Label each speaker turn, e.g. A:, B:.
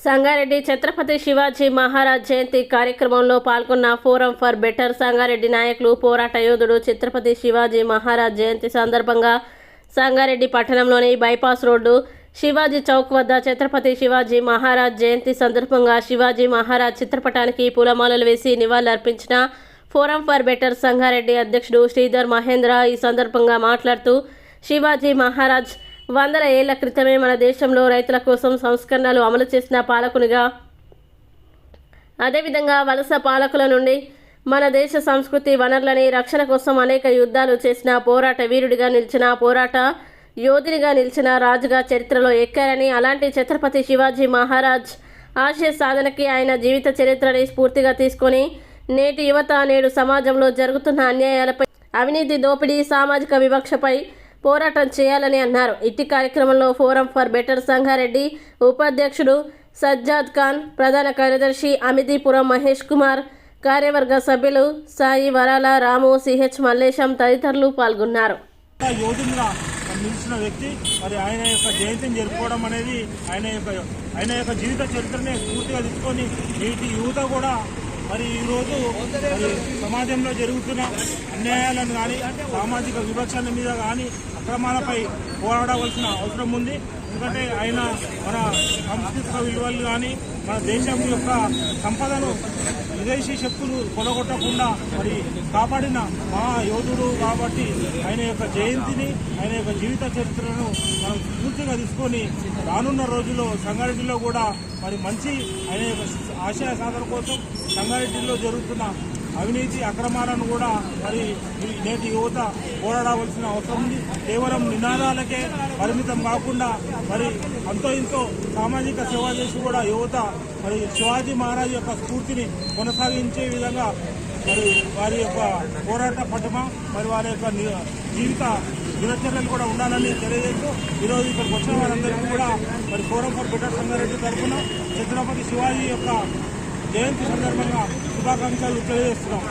A: సంగారెడ్డి ఛత్రపతి శివాజీ మహారాజ్ జయంతి కార్యక్రమంలో పాల్గొన్న forum for better Sangareddy నాయకులు పోరాట యోధుడు ఛత్రపతి శివాజీ మహారాజ్ జయంతి సందర్భంగా సంగారెడ్డి పట్టణంలోని బైపాస్ రోడ్డు శివాజీ చౌక్ వద్ద ఛత్రపతి శివాజీ మహారాజ్ జయంతి సందర్భంగా శివాజీ మహారాజ్ చిత్రపటానికి పూలమాలలు వేసి నివాళులర్పించిన ఫోరం ఫర్ బెటర్ సంగారెడ్డి అధ్యక్షుడు శ్రీధర్ మహేంద్ర ఈ సందర్భంగా మాట్లాడుతూ శివాజీ మహారాజ్ వందల ఏళ్ళ క్రితమే మన దేశంలో రైతుల కోసం సంస్కరణలు అమలు చేసిన పాలకునిగా అదేవిధంగా వలస పాలకుల నుండి మన దేశ సంస్కృతి వనరులని రక్షణ కోసం అనేక యుద్ధాలు చేసిన పోరాట వీరుడిగా నిలిచిన పోరాట యోధునిగా నిలిచిన రాజుగా చరిత్రలో ఎక్కారని అలాంటి ఛత్రపతి శివాజీ మహారాజ్ ఆశయ సాధనకి ఆయన జీవిత చరిత్రని స్ఫూర్తిగా తీసుకొని నేటి యువత నేడు సమాజంలో జరుగుతున్న అన్యాయాలపై అవినీతి దోపిడీ సామాజిక వివక్షపై పోరాటం చేయాలని అన్నారు. ఇట్టి కార్యక్రమంలో ఫోరం ఫర్ బెటర్ సంగారెడ్డి ఉపాధ్యక్షుడు సజ్జాద్ ఖాన్ ప్రధాన కార్యదర్శి అమిదీపురం మహేష్ కుమార్ కార్యవర్గ సభ్యులు సాయి వరాల రాము సిహెచ్ మల్లేశం తదితరులు పాల్గొన్నారు.
B: నిలిచిన వ్యక్తి మరి ఆయన యొక్క జయంతిని జరుపుకోవడం అనేది ఆయన యొక్క ఆయన యొక్క జీవిత చరిత్రని పూర్తిగా తీసుకొని నేటి యువత కూడా మరి ఈరోజు మరి సమాజంలో జరుగుతున్న అన్యాయాలను కానీ సామాజిక వివక్షల మీద కానీ అక్రమాలపై పోరాడవలసిన అవసరం ఉంది. ఎందుకంటే ఆయన మన సాంస్కృతిక విలువలు కానీ మన దేశం యొక్క సంపదను విదేశీ శక్తులు కొలగొట్టకుండా మరి కాపాడిన మహా యోధుడు కాబట్టి ఆయన యొక్క జయంతిని ఆయన యొక్క జీవిత చరిత్రను మనం పూర్తిగా తీసుకొని రానున్న రోజుల్లో సంగారెడ్డిలో కూడా మరి మంచి ఆయన ఆశయ సాధన కోసం సంగారెడ్డిలో జరుగుతున్న అవినీతి అక్రమాలను కూడా మరి నేటి యువత పోరాడవలసిన అవసరం ఉంది. కేవలం నినాదాలకే పరిమితం కాకుండా మరి అంతో ఇంతో సామాజిక సేవ చేసి కూడా యువత మరి శివాజీ మహారాజ్ యొక్క స్ఫూర్తిని కొనసాగించే విధంగా మరి వారి యొక్క పోరాట పటమ మరి వారి యొక్క ని- జీవిత దినచర్యలు కూడా ఉండాలని తెలియజేస్తూ ఈరోజు ఇక్కడికి వచ్చిన వారందరికీ కూడా మరి ఫోరం ఫర్ బెటర్ సంగారెడ్డి తరఫున ఛత్రపతి శివాజీ యొక్క జయంతి సందర్భంగా శుభాకాంక్షలు తెలియజేస్తున్నాం.